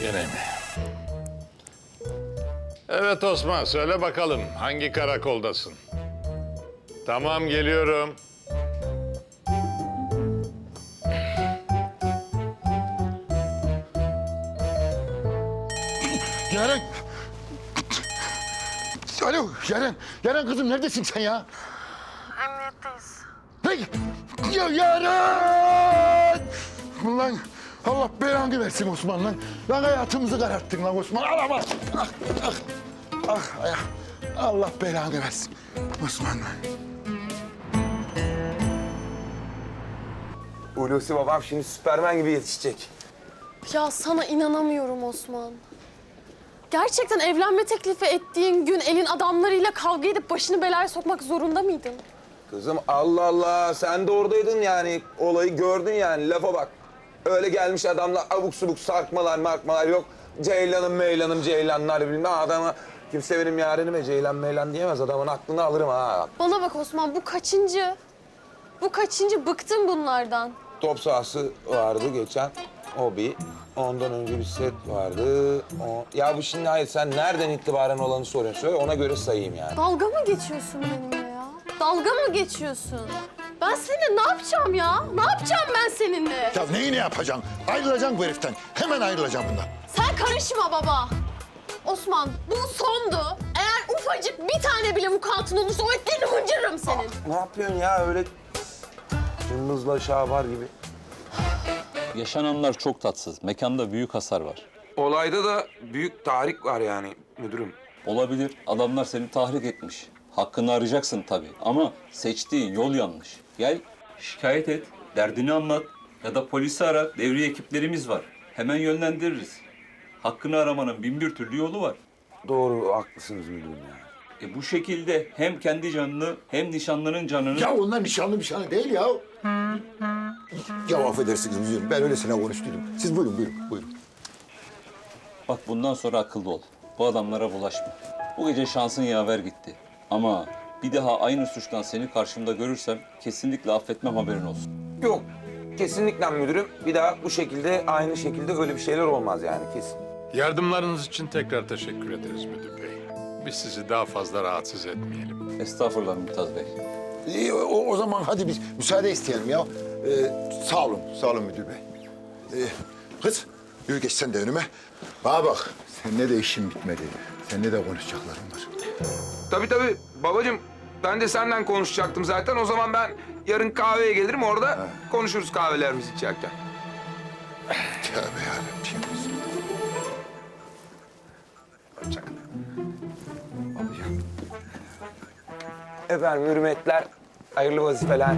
Gene mi? Evet Osman, söyle bakalım hangi karakoldasın? Tamam, geliyorum. Yaren. Alo Yaren. Yaren kızım neredesin sen ya? Emniyetteyiz. Hey! Ya Yaren! Lan Allah belanı versin Osman lan. Lan hayatımızı kararttın lan Osman. Arama. Ah, ah, ah, ay- Allah belanı versin. Osman lan. Hulusi babam şimdi Süpermen gibi yetişecek. Ya sana inanamıyorum Osman. Gerçekten evlenme teklifi ettiğin gün elin adamlarıyla kavga edip başını belaya sokmak zorunda mıydın? Kızım Allah Allah sen de oradaydın yani olayı gördün yani lafa bak. Öyle gelmiş adamlar abuk subuk sarkmalar markmalar yok. Ceylanım meylanım ceylanlar bilmem adama kimse benim yarenime ceylan meylan diyemez adamın aklını alırım ha. Bana bak Osman bu kaçıncı? Bu kaçıncı? Bıktım bunlardan. Top sahası vardı geçen o bir. Ondan önce bir set vardı. O... Ya bu şimdi hayır sen nereden itibaren olanı soruyorsun söyle ona göre sayayım yani. Dalga mı geçiyorsun benimle ya? Dalga mı geçiyorsun? Ben seninle ne yapacağım ya? Ne yapacağım ben seninle? Ya neyi ne yapacaksın? Ayrılacaksın bu heriften. Hemen ayrılacaksın bundan. Sen karışma baba. Osman bu sondu. Eğer ufacık bir tane bile vukuatın olursa o etlerini mıncırırım senin. Ne yapıyorsun ya öyle cımbızla şabar gibi? Yaşananlar çok tatsız. Mekanda büyük hasar var. Olayda da büyük tahrik var yani müdürüm. Olabilir. Adamlar seni tahrik etmiş. Hakkını arayacaksın tabii. Ama seçtiğin yol yanlış. Gel şikayet et, derdini anlat ya da polisi ara. Devriye ekiplerimiz var. Hemen yönlendiririz. Hakkını aramanın bin bir türlü yolu var. Doğru haklısınız müdürüm ya. E bu şekilde hem kendi canını hem nişanlının canını... Ya onlar nişanlı nişanlı değil ya. Ya affedersiniz müdürüm. Ben öylesine konuştuydum. Siz buyurun buyurun buyurun. Bak bundan sonra akıllı ol. Bu adamlara bulaşma. Bu gece şansın yaver gitti. Ama bir daha aynı suçtan seni karşımda görürsem kesinlikle affetmem haberin olsun. Yok kesinlikle müdürüm. Bir daha bu şekilde aynı şekilde öyle bir şeyler olmaz yani kesin. Yardımlarınız için tekrar teşekkür ederiz müdür bey. Biz sizi daha fazla rahatsız etmeyelim. Estağfurullah Mümtaz Bey. İyi, o, o zaman hadi biz müsaade isteyelim ya. Ee, sağ olun, sağ olun müdür bey. Ee, kız, yürü geç sen de önüme. Bana bak, seninle de işim bitmedi. Seninle de konuşacaklarım var. Tabii tabii babacığım. Ben de senden konuşacaktım zaten. O zaman ben yarın kahveye gelirim orada konuşuruz kahvelerimizi içerken. Tövbe yarabbim. Efendim hürmetler, hayırlı vazifeler.